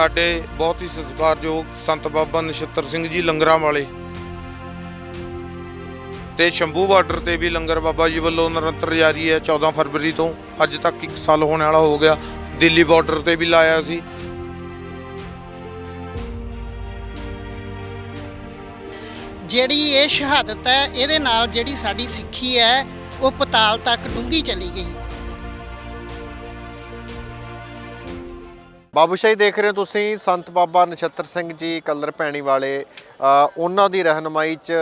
ਸਾਡੇ ਬਹੁਤ ਹੀ ਸਤਿਕਾਰਯੋਗ ਸੰਤ ਬਾਬਾ ਨਛੱਤਰ ਸਿੰਘ ਜੀ ਲੰਗਰਾਂ ਵਾਲੇ ਤੇ ਸ਼ੰਭੂ ਬਾਰਡਰ ਤੇ ਵੀ ਲੰਗਰ ਬਾਬਾ ਜੀ ਵੱਲੋਂ ਨਿਰੰਤਰ ਜਾਰੀ ਹੈ 14 ਫਰਵਰੀ ਤੋਂ। ਅੱਜ ਤੱਕ 1 ਸਾਲ ਹੋਣ ਵਾਲਾ ਹੋ ਗਿਆ। ਦਿੱਲੀ ਬਾਰਡਰ ਤੇ ਵੀ ਲਾਇਆ ਸੀ। ਜਿਹੜੀ ਇਹ ਸ਼ਹਾਦਤ ਹੈ, ਇਹਦੇ ਨਾਲ ਜਿਹੜੀ ਸਾਡੀ ਸਿੱਖੀ ਹੈ, ਉਹ ਪਤਾਲ ਤੱਕ ਡੂੰਘੀ ਚਲੀ ਗਈ। ਬਾਬੂਸ਼ਾਹੀ ਦੇਖ ਰਹੇ ਹੋ ਤੁਸੀਂ ਸੰਤ ਬਾਬਾ ਨਛੱਤਰ ਸਿੰਘ ਜੀ ਕਲਰ ਪੈਣੀ ਵਾਲੇ ਉਹਨਾਂ ਦੀ ਰਹਿਨਮਾਈ 'ਚ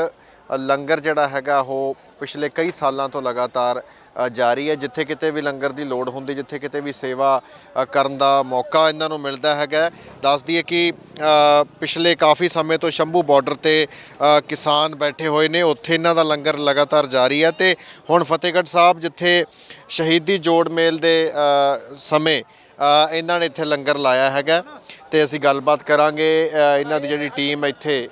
ਲੰਗਰ ਜਿਹੜਾ ਹੈਗਾ ਉਹ ਪਿਛਲੇ ਕਈ ਸਾਲਾਂ ਤੋਂ ਲਗਾਤਾਰ ਜਾਰੀ ਹੈ। ਜਿੱਥੇ ਕਿਤੇ ਵੀ ਲੰਗਰ ਦੀ ਲੋੜ ਹੁੰਦੀ, ਜਿੱਥੇ ਕਿਤੇ ਵੀ ਸੇਵਾ ਕਰਨ ਦਾ ਮੌਕਾ ਇਹਨਾਂ ਨੂੰ ਮਿਲਦਾ ਹੈਗਾ ਦੱਸ ਦਈਏ ਕਿ ਪਿਛਲੇ ਕਾਫੀ ਸਮੇਂ ਤੋਂ ਸ਼ੰਭੂ ਬਾਰਡਰ ਤੇ ਕਿਸਾਨ ਬੈਠੇ ਹੋਏ ਨੇ। ਉੱਥੇ ਇਹਨਾਂ ਦਾ ਲੰਗਰ ਲਗਾਤਾਰ ਜਾਰੀ ਹੈ ਤੇ ਹੁਣ ਫਤਿਹਗੜ੍ਹ ਸਾਹਿਬ, ਜਿੱਥੇ ਸ਼ਹੀਦੀ ਜੋੜ ਮੇਲ ਦੇ ਸਮੇਂ ਇਹਨਾਂ ਨੇ ਇੱਥੇ ਲੰਗਰ ਲਾਇਆ ਹੈਗਾ ਤੇ ਅਸੀਂ ਗੱਲਬਾਤ ਕਰਾਂਗੇ ਇਹਨਾਂ ਦੀ ਜਿਹੜੀ ਟੀਮ ਇੱਥੇ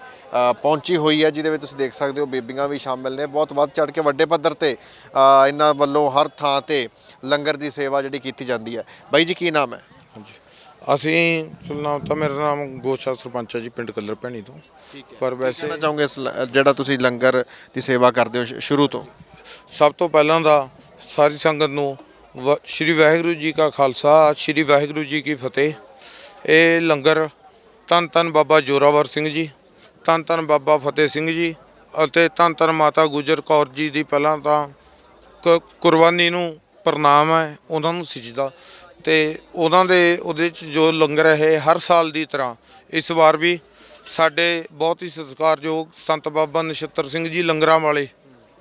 ਪਹੁੰਚੀ ਹੋਈ ਹੈ ਜਿਹਦੇ ਵਿੱਚ ਤੁਸੀਂ ਦੇਖ ਸਕਦੇ ਹੋ ਬੀਬੀਆਂ ਵੀ ਸ਼ਾਮਿਲ ਨੇ। ਬਹੁਤ ਵੱਧ ਚੜ ਕੇ ਵੱਡੇ ਪੱਧਰ ਤੇ ਇਹਨਾਂ ਵੱਲੋਂ ਹਰ ਥਾਂ ਤੇ ਲੰਗਰ ਦੀ ਸੇਵਾ ਜਿਹੜੀ ਕੀਤੀ ਜਾਂਦੀ ਹੈ। ਬਾਈ ਜੀ ਕੀ ਨਾਮ ਹੈ? ਅਸੀਂ ਸੁਣਨਾ ਤਾਂ ਮੇਰਾ ਨਾਮ ਗੋਸ਼ਾ ਸਰਪੰਚ ਹੈ ਜੀ ਪਿੰਡ ਕਲਰ ਭੈਣੀ ਤੋਂ। ਪਰ ਵੈਸੇ ਕਹਿਣਾ ਚਾਹੋਗੇ ਜਿਹੜਾ ਤੁਸੀਂ ਲੰਗਰ ਦੀ ਸੇਵਾ ਕਰਦੇ ਹੋ ਸ਼ੁਰੂ ਤੋਂ? ਸਭ ਤੋਂ ਪਹਿਲਾਂ ਦਾ ਸਾਰੀ ਸੰਗਤ ਨੂੰ ਸ਼੍ਰੀ ਵਾਹਿਗੁਰੂ ਜੀ ਕਾ ਖਾਲਸਾ, ਸ਼੍ਰੀ ਵਾਹਿਗੁਰੂ ਜੀ ਕੀ ਫਤਿਹ। ਇਹ ਲੰਗਰ ਧੰਨ ਧੰਨ ਬਾਬਾ ਜੋਰਾਵਰ ਸਿੰਘ ਜੀ, ਧੰਨ ਧੰਨ ਬਾਬਾ ਫਤਿਹ ਸਿੰਘ ਜੀ ਅਤੇ ਧੰਨ ਧੰਨ ਮਾਤਾ ਗੁਜਰ ਕੌਰ ਜੀ ਦੀ ਪਹਿਲਾਂ ਤਾਂ ਕ- ਕੁਰਬਾਨੀ ਨੂੰ ਪ੍ਰਣਾਮ ਹੈ, ਉਹਨਾਂ ਨੂੰ ਸਜਦਾ। ਤੇ ਉਹਨਾਂ ਦੇ, ਉਹਦੇ ਚ ਜੋ ਲੰਗਰ ਹੈ, ਇਹ ਹਰ ਸਾਲ ਦੀ ਤਰ੍ਹਾਂ, ਇਸ ਵਾਰ ਵੀ ਸਾਡੇ ਬਹੁਤ ਹੀ ਸਤਿਕਾਰਯੋਗ ਸੰਤ ਬਾਬਾ ਨਛੱਤਰ ਸਿੰਘ ਜੀ ਲੰਗਰਾਂ ਵਾਲੇ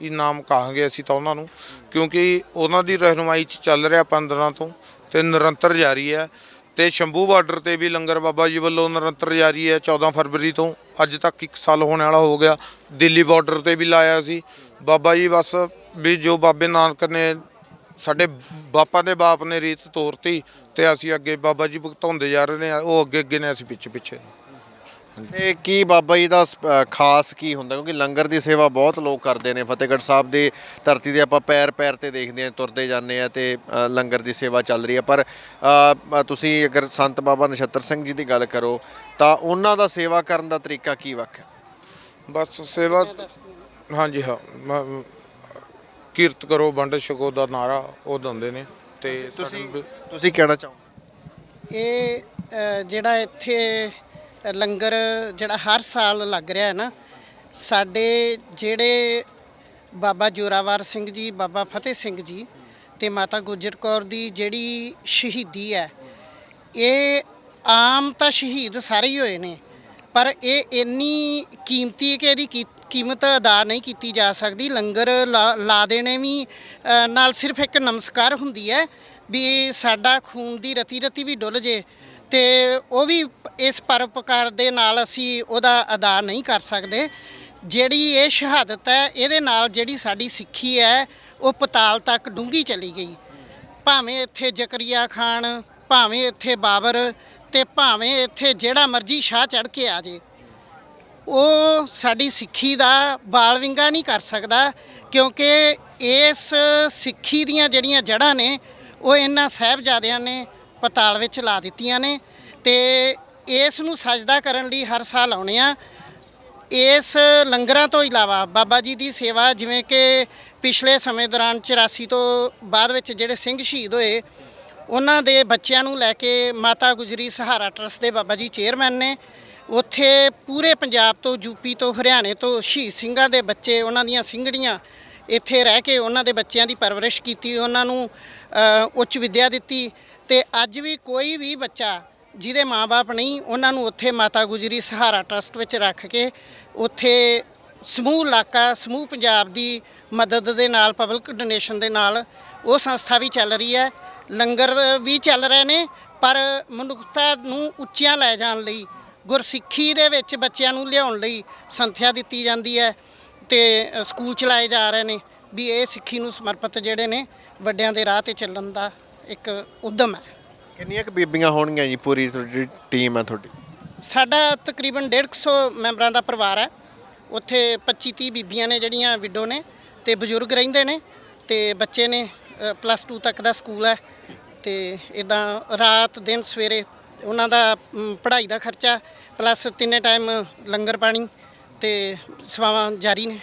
ਇਹ ਨਾਮ ਕਹਾਂਗੇ ਅਸੀਂ ਤਾਂ ਉਹਨਾਂ ਨੂੰ, ਕਿਉਂਕਿ ਉਹਨਾਂ ਦੀ ਰਹਿਨੁਮਾਈ ਚ ਚੱਲ ਰਿਹਾ 15 ਤੋਂ ਤੇ ਨਿਰੰਤਰ ਜਾਰੀ ਹੈ ਤੇ ਸ਼ੰਭੂ ਬਾਰਡਰ ਤੇ ਵੀ ਲੰਗਰ ਬਾਬਾ ਜੀ ਵੱਲੋਂ ਨਿਰੰਤਰ ਜਾਰੀ ਹੈ 14 ਫਰਵਰੀ ਤੋਂ ਅੱਜ ਤੱਕ 1 ਸਾਲ ਹੋਣ ਵਾਲਾ ਹੋ ਗਿਆ। ਦਿੱਲੀ ਬਾਰਡਰ ਤੇ ਵੀ ਲਾਇਆ ਸੀ। ਬਾਬਾ ਜੀ ਬਸ ਵੀ ਜੋ ਬਾਬੇ ਨਾਨਕ ਨੇ, ਸਾਡੇ ਬਾਪਾ ਦੇ ਬਾਪ ਨੇ ਰੀਤ ਤੋਰਤੀ ਤੇ ਅਸੀਂ ਅੱਗੇ ਬਾਬਾ ਜੀ ਭੁਗਤਾਉਂਦੇ ਜਾ ਰਹੇ ਨੇ, ਉਹ ਅੱਗੇ ਅੱਗੇ ਨੇ ਅਸੀਂ ਪਿੱਛੇ ਪਿੱਛੇ ਤੇ ਕੀ ਬਾਬਾ ਜੀ ਦਾ ਅ, ਖਾਸ ਕੀ ਹੁੰਦਾ? ਕਿਉਂਕਿ ਲੰਗਰ ਦੀ ਸੇਵਾ ਬਹੁਤ ਲੋਕ ਕਰਦੇ ਨੇ। ਫਤਿਹਗੜ੍ਹ ਸਾਹਿਬ ਦੀ ਧਰਤੀ ਤੇ ਆਪਾਂ ਪੈਰ ਪੈਰ ਤੇ ਦੇਖਦੇ ਹਾਂ ਤੁਰਦੇ ਜਾਂਦੇ ਆ ਤੇ ਅ, ਲੰਗਰ ਦੀ ਸੇਵਾ ਚੱਲ ਰਹੀ ਹੈ। ਪਰ ਅ, ਅ, ਤੁਸੀਂ ਅਗਰ ਸੰਤ ਬਾਬਾ ਨਛੱਤਰ ਸਿੰਘ ਜੀ ਦੀ ਗੱਲ ਕਰੋ ਤਾਂ ਉਹਨਾਂ ਦਾ ਸੇਵਾ ਕਰਨ ਦਾ ਤਰੀਕਾ ਕੀ ਵੱਖ ਹੈ? ਬਸ ਸੇਵਾ ਹਾਂਜੀ ਹਾਂ। ਮ- ਕੀਰਤ ਕਰੋ ਵੰਡ ਛਕੋ ਦਾ ਨਾਰਾ ਉਹ ਦਿੰਦੇ ਨੇ ਤੇ ਤੁਸੀਂ ਤੁਸੀਂ ਕਹਿਣਾ ਚਾਹੋ ਇਹ ਅ, ਜਿਹੜਾ ਇੱਥੇ ਲੰਗਰ ਜਿਹੜਾ ਹਰ ਸਾਲ ਲੱਗ ਰਿਹਾ ਹੈ ਨਾ, ਸਾਡੇ ਜਿਹੜੇ ਬਾਬਾ ਜੋਰਾਵਰ ਸਿੰਘ ਜੀ, ਬਾਬਾ ਫਤਿਹ ਸਿੰਘ ਜੀ ਤੇ ਮਾਤਾ ਗੁਜਰ ਕੌਰ ਦੀ ਜਿਹੜੀ ਸ਼ਹੀਦੀ ਹੈ, ਇਹ ਆਮ ਤਾਂ ਸ਼ਹੀਦ ਸਾਰੇ ਹੀ ਹੋਏ ਨੇ, ਪਰ ਇਹ ਇੰਨੀ ਕੀਮਤੀ ਕਿ ਇਹਦੀ ਕੀ- ਕੀਮਤ ਅਦਾ ਨਹੀਂ ਕੀਤੀ ਜਾ ਸਕਦੀ। ਲੰਗਰ ਲਾ ਲਾ ਦੇਣੇ ਵੀ ਨਾਲ ਸਿਰਫ ਇੱਕ ਨਮਸਕਾਰ ਹੁੰਦੀ ਹੈ ਵੀ ਸਾਡਾ ਖੂਨ ਦੀ ਰਤੀ ਰਤੀ ਵੀ ਡੁੱਲ ਜੇ। ਤੇ ਉਹ ਵੀ ਇਸ ਪਰਉਪਕਾਰ ਦੇ ਨਾਲ ਅਸੀਂ ਉਹਦਾ ਅਦਾ ਨਹੀਂ ਕਰ ਸਕਦੇ। ਜਿਹੜੀ ਇਹ ਸ਼ਹਾਦਤ ਹੈ, ਇਹਦੇ ਨਾਲ ਜਿਹੜੀ ਸਾਡੀ ਸਿੱਖੀ ਹੈ, ਉਹ ਪਤਾਲ ਤੱਕ ਡੂੰਘੀ ਚਲੀ ਗਈ। ਭਾਵੇਂ ਇੱਥੇ ਜ਼ਕਰੀਆ ਖਾਨ, ਭਾਵੇਂ ਇੱਥੇ ਬਾਬਰ ਤੇ ਭਾਵੇਂ ਇੱਥੇ ਜਿਹੜਾ ਮਰਜ਼ੀ ਸ਼ਾਹ ਚੜ ਕੇ ਆ ਜੇ। ਉਹ ਸਾਡੀ ਸਿੱਖੀ ਦਾ ਬਾਲ ਵਿੰਗਾ ਨਹੀਂ ਕਰ ਸਕਦਾ, ਕਿਉਂਕਿ ਇਸ ਸਿੱਖੀ ਦੀਆਂ ਜਿਹੜੀਆਂ ਜੜ੍ਹਾਂ ਨੇ, ਉਹ ਇਹਨਾਂ ਸਾਹਿਬਜ਼ਾਦਿਆਂ ਨੇ ਪਤਾਲ ਵਿੱਚ ਲਾ ਦਿੱਤੀਆਂ ਨੇ ਤੇ ਇਸ ਨੂੰ ਸਜਦਾ ਕਰਨ ਲਈ ਹਰ ਸਾਲ ਆਉਣੇ ਆ। ਇਸ ਲੰਗਰਾਂ ਤੋਂ ਇਲਾਵਾ ਬਾਬਾ ਜੀ ਦੀ ਸੇਵਾ ਜਿਵੇਂ ਕਿ ਪਿਛਲੇ ਸਮੇਂ ਦੌਰਾਨ 84 ਤੋਂ ਬਾਅਦ ਵਿੱਚ ਜਿਹੜੇ ਸਿੰਘ ਸ਼ਹੀਦ ਹੋਏ, ਉਹਨਾਂ ਦੇ ਬੱਚਿਆਂ ਨੂੰ ਲੈ ਕੇ ਮਾਤਾ ਗੁਜਰੀ ਸਹਾਰਾ ਟਰਸਟ ਦੇ ਬਾਬਾ ਜੀ ਚੇਅਰਮੈਨ ਨੇ। ਉੱਥੇ ਪੂਰੇ ਪੰਜਾਬ ਤੋਂ ਯੂਪੀ ਤੋਂ ਹਰਿਆਣੇ ਤੋਂ ਸ਼ਹੀਦ ਸਿੰਘਾਂ ਦੇ ਬੱਚੇ, ਉਹਨਾਂ ਦੀਆਂ ਸਿੰਘੜੀਆਂ ਇੱਥੇ ਰਹਿ ਕੇ ਉਹਨਾਂ ਦੇ ਬੱਚਿਆਂ ਦੀ ਪਰਵਰਿਸ਼ ਕੀਤੀ, ਉਹਨਾਂ ਨੂੰ ਉੱਚ ਵਿੱਦਿਆ ਦਿੱਤੀ। ਤੇ ਅੱਜ ਵੀ ਕੋਈ ਵੀ ਬੱਚਾ ਜਿਹਦੇ ਮਾਪੇ ਨਹੀਂ, ਉਹਨਾਂ ਨੂੰ ਉੱਥੇ ਮਾਤਾ ਗੁਜਰੀ ਸਹਾਰਾ ਟਰਸਟ ਵਿੱਚ ਰੱਖ ਕੇ ਉੱਥੇ ਸਮੂਹ ਇਲਾਕਾ, ਸਮੂਹ ਪੰਜਾਬ ਦੀ ਮਦਦ ਦੇ ਨਾਲ ਪਬਲਿਕ ਡੋਨੇਸ਼ਨ ਦੇ ਨਾਲ ਉਹ ਸੰਸਥਾ ਵੀ ਚੱਲ ਰਹੀ ਹੈ। ਲੰਗਰ ਵੀ ਚੱਲ ਰਹੇ ਨੇ, ਪਰ ਮਨੁੱਖਤਾ ਨੂੰ ਉੱਚੀਆਂ ਲੈ ਜਾਣ ਲਈ, ਗੁਰਸਿੱਖੀ ਦੇ ਵਿੱਚ ਬੱਚਿਆਂ ਨੂੰ ਲਿਆਉਣ ਲਈ ਸੰਥਿਆ ਦਿੱਤੀ ਜਾਂਦੀ ਹੈ ਤੇ ਸਕੂਲ ਚਲਾਏ ਜਾ ਰਹੇ ਨੇ ਵੀ ਇਹ ਸਿੱਖੀ ਨੂੰ ਸਮਰਪਿਤ ਜਿਹੜੇ ਨੇ ਵੱਡਿਆਂ ਦੇ ਰਾਹ ਤੇ ਚੱਲਣ ਦਾ ਇੱਕ ਉਦਮ ਹੈ। ਕਿੰਨੀਆਂ ਕੁ ਬੀਬੀਆਂ ਹੋਣਗੀਆਂ ਜੀ ਪੂਰੀ ਤੁਹਾਡੀ ਟੀਮ ਹੈ ਤੁਹਾਡੀ? ਸਾਡਾ ਤਕਰੀਬਨ 150 ਮੈਂਬਰਾਂ ਦਾ ਪਰਿਵਾਰ ਹੈ। ਉੱਥੇ 25 30 ਬੀਬੀਆਂ ਨੇ ਜਿਹੜੀਆਂ ਵਿਡੋ ਨੇ ਤੇ ਬਜ਼ੁਰਗ ਰਹਿੰਦੇ ਨੇ ਤੇ ਬੱਚੇ ਨੇ ਪਲੱਸ 2 ਤੱਕ ਦਾ ਸਕੂਲ ਹੈ ਤੇ ਇਦਾਂ ਰਾਤ ਦਿਨ ਸਵੇਰੇ ਉਹਨਾਂ ਦਾ ਪੜ੍ਹਾਈ ਦਾ ਖਰਚਾ ਪਲੱਸ ਤਿੰਨੇ ਟਾਈਮ ਲੰਗਰ ਪਾਣੀ ਤੇ ਸੇਵਾਵਾਂ ਜਾਰੀ ਨੇ।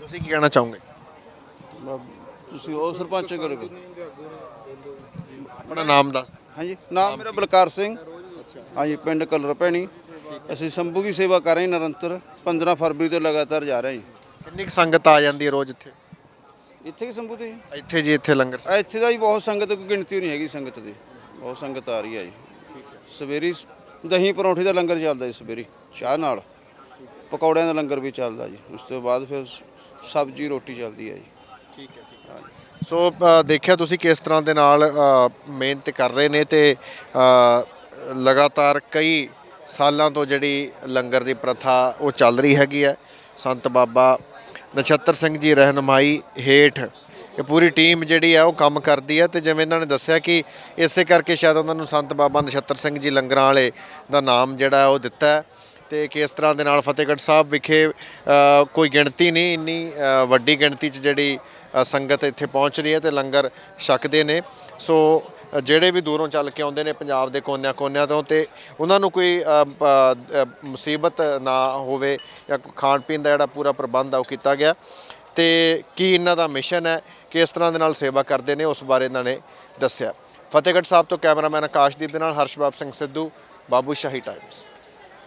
ਤੁਸੀਂ ਕੀ ਕਹਿਣਾ ਚਾਹੋਗੇ? ਤੁਸੀਂ ਉਹ ਸਰਪੰਚ ਕਰੋਗੇ? ਆਪਣਾ ਨਾਮ ਦੱਸ ਹਾਂਜੀ ਨਾਮ ਮੇਰਾ ਬਲਕਾਰ ਸਿੰਘ। ਹਾਂਜੀ ਪਿੰਡ ਕਲਰ ਭੈਣੀ। ਅਸੀਂ ਸੰਭੂ ਦੀ ਸੇਵਾ ਕਰ ਰਹੇ ਹਾਂ ਨਿਰੰਤਰ। 15 ਫਰਵਰੀ ਤੋਂ ਲਗਾਤਾਰ ਜਾ ਰਹੇ ਹਾਂ। ਕਿੰਨੀ ਕੁ ਸੰਗਤ ਆ ਜਾਂਦੀ ਹੈ ਰੋਜ਼ ਇੱਥੇ? ਇੱਥੇ ਕੀ ਸੰਭੂ ਤੇ ਇੱਥੇ ਜੀ ਇੱਥੇ ਲੰਗਰ ਆ ਇੱਥੇ ਦਾ ਹੀ ਬਹੁਤ ਸੰਗਤ ਕੋਈ ਗਿਣਤੀ ਨਹੀਂ ਹੈਗੀ ਸੰਗਤ ਦੀ। ਬਹੁਤ ਸੰਗਤ ਆ ਰਹੀ ਹੈ ਜੀ। ਸਵੇਰੀ ਦਹੀਂ ਪਰੌਂਠੇ ਦਾ ਲੰਗਰ ਚੱਲਦਾ ਜੀ ਸਵੇਰੀ ਚਾਹ ਨਾਲ। ਪਕੌੜਿਆਂ ਦਾ ਲੰਗਰ ਵੀ ਚੱਲਦਾ ਜੀ। ਉਸ ਤੋਂ ਬਾਅਦ ਫਿਰ ਸਬਜ਼ੀ ਰੋਟੀ ਚੱਲਦੀ ਹੈ ਜੀ। ਸੋ ਦੇਖਿਆ ਤੁਸੀਂ ਕਿਸ ਤਰ੍ਹਾਂ ਦੇ ਨਾਲ ਮਿਹਨਤ ਕਰ ਰਹੇ ਨੇ ਤੇ ਲਗਾਤਾਰ ਕਈ ਸਾਲਾਂ ਤੋਂ ਜਿਹੜੀ ਲੰਗਰ ਦੀ ਪ੍ਰਥਾ ਉਹ ਚੱਲ ਰਹੀ ਹੈਗੀ ਹੈ। ਸੰਤ ਬਾਬਾ ਨਛੱਤਰ ਸਿੰਘ ਜੀ ਰਹਿਨਮਾਈ ਹੇਠ ਇਹ ਪੂਰੀ ਟੀਮ ਜਿਹੜੀ ਹੈ ਉਹ ਕੰਮ ਕਰਦੀ ਹੈ ਤੇ ਜਿਵੇਂ ਇਹਨਾਂ ਨੇ ਦੱਸਿਆ ਕਿ ਇਸੇ ਕਰਕੇ ਸ਼ਾਇਦ ਉਹਨਾਂ ਨੂੰ ਸੰਤ ਬਾਬਾ ਨਛੱਤਰ ਸਿੰਘ ਜੀ ਲੰਗਰਾਂ ਵਾਲੇ ਦਾ ਨਾਮ ਜਿਹੜਾ ਉਹ ਦਿੱਤਾ ਹੈ ਤੇ ਕਿਸ ਤਰ੍ਹਾਂ ਦੇ ਨਾਲ ਫਤਿਹਗੜ੍ਹ ਸਾਹਿਬ ਵਿਖੇ ਕੋਈ ਗਿਣਤੀ ਨਹੀਂ, ਇੰਨੀ ਵੱਡੀ ਗਿਣਤੀ 'ਚ ਜਿਹੜੀ ਸੰਗਤ ਇੱਥੇ ਪਹੁੰਚ ਰਹੀ ਹੈ ਤੇ ਲੰਗਰ ਛਕਦੇ ਨੇ। ਸੋ ਜਿਹੜੇ ਵੀ ਦੂਰੋਂ ਚੱਲ ਕੇ ਆਉਂਦੇ ਨੇ ਪੰਜਾਬ ਦੇ ਕੋਨਿਆਂ-ਕੋਨਿਆਂ ਤੋਂ ਤੇ ਉਹਨਾਂ ਨੂੰ ਕੋਈ ਮੁਸੀਬਤ ਨਾ ਹੋਵੇ ਜਾਂ ਖਾਣ ਪੀਣ ਦਾ ਜਿਹੜਾ ਪੂਰਾ ਪ੍ਰਬੰਧ ਆ ਉਹ ਕੀਤਾ ਗਿਆ। ਤੇ ਕੀ ਇਹਨਾਂ ਦਾ ਮਿਸ਼ਨ ਹੈ, ਕਿਸ ਤਰ੍ਹਾਂ ਦੇ ਨਾਲ ਸੇਵਾ ਕਰਦੇ ਨੇ, ਉਸ ਬਾਰੇ ਇਹਨਾਂ ਨੇ ਦੱਸਿਆ। ਫਤਿਹਗੜ੍ਹ ਸਾਹਿਬ ਤੋਂ ਕੈਮਰਾਮੈਨ ਆਕਾਸ਼ਦੀਪ ਦੇ ਨਾਲ ਹਰਸ਼ਬਾਬ ਸਿੰਘ ਸਿੱਧੂ, ਬਾਬੂ ਸ਼ਾਹੀ ਟਾਈਮਸ